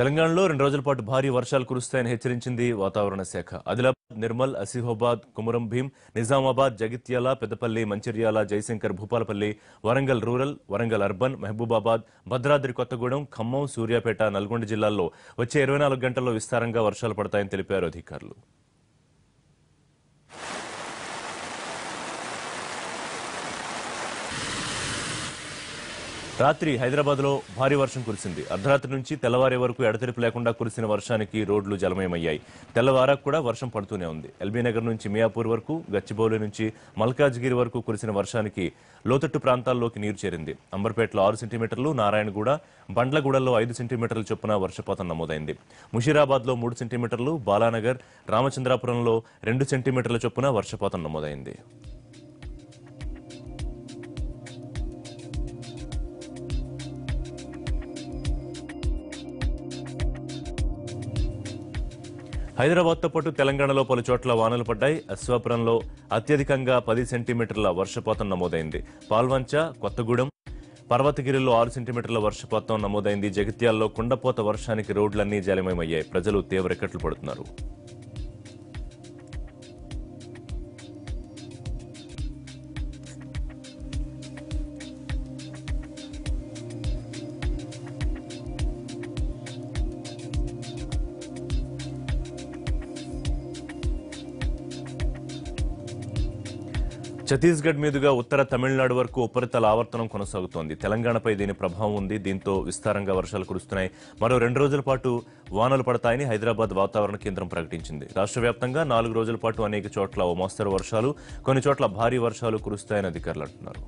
తెలంగాణలో రెండు రోజుల పాటు భారీ వర్షాలు కురుస్తాయని హెచ్చరించింది వాతావరణ శాఖ. ఆదిలాబాద్ నిర్మల్ అసిహోబాద్ కుమురం భీం నిజామాబాద్ జగిత్యాల పెద్దపల్లి మంచిర్యాల జయశంకర్ భూపాలపల్లి వరంగల్ రూరల్ వరంగల్ అర్బన్ మహబూబాబాద్ భద్రాద్రి కొత్తగూడెం ఖమ్మం సూర్యాపేట నల్గొండ జిల్లాల్లో వచ్చే ఇరవై నాలుగు గంటల్లో విస్తారంగా వర్షాలు పడతాయని తెలిపారు అధికారులు. రాత్రి హైదరాబాద్లో భారీ వర్షం కురిసింది. అర్ధరాత్రి నుంచి తెల్లవారే వరకు ఎడతెరిపి లేకుండా కురిసిన వర్షానికి రోడ్లు జలమయమయ్యాయి. తెల్లవారాకు కూడా వర్షం పడుతూనే ఉంది. ఎల్బీ నగర్ నుంచి మియాపూర్ వరకు గచ్చిబౌలి నుంచి మల్కాజ్గిరి వరకు కురిసిన వర్షానికి లోతట్టు ప్రాంతాల్లోకి నీరు చేరింది. అంబర్పేటలో ఆరు సెంటీమీటర్లు నారాయణగూడ బండ్లగూడలో ఐదు సెంటీమీటర్ల చొప్పున వర్షపాతం నమోదైంది. ముషీరాబాద్లో మూడు సెంటీమీటర్లు బాలానగర్ రామచంద్రాపురంలో రెండు సెంటీమీటర్ల చొప్పున వర్షపాతం నమోదైంది. హైదరాబాద్తో పాటు తెలంగాణలో పలు చోట్ల వానలు పడ్డాయి. అశ్వాపురంలో అత్యధికంగా పది సెంటీమీటర్ల వర్షపాతం నమోదైంది. పాల్వంచ కొత్తగూడెం పర్వతగిరిలో ఆరు సెంటీమీటర్ల వర్షపాతం నమోదైంది. జగిత్యాల్లో కుండపోత వర్షానికి రోడ్లన్నీ జలమయమయ్యాయి. ప్రజలు తీవ్ర ఎక్కట్లు పడుతున్నారు. ఛత్తీస్గఢ్ మీదుగా ఉత్తర తమిళనాడు వరకు ఉపరితల ఆవర్తనం కొనసాగుతోంది. తెలంగాణపై దీని ప్రభావం ఉంది. దీంతో విస్తారంగా వర్షాలు కురుస్తున్నాయి. మరో రెండు రోజుల పాటు వానలు పడతాయని హైదరాబాద్ వాతావరణ కేంద్రం ప్రకటించింది. రాష్ట్ర వ్యాప్తంగా నాలుగు రోజుల పాటు అనేక చోట్ల ఓ మోస్తరు వర్షాలు కొన్ని చోట్ల భారీ వర్షాలు కురుస్తాయని అధికారులు అంటున్నారు.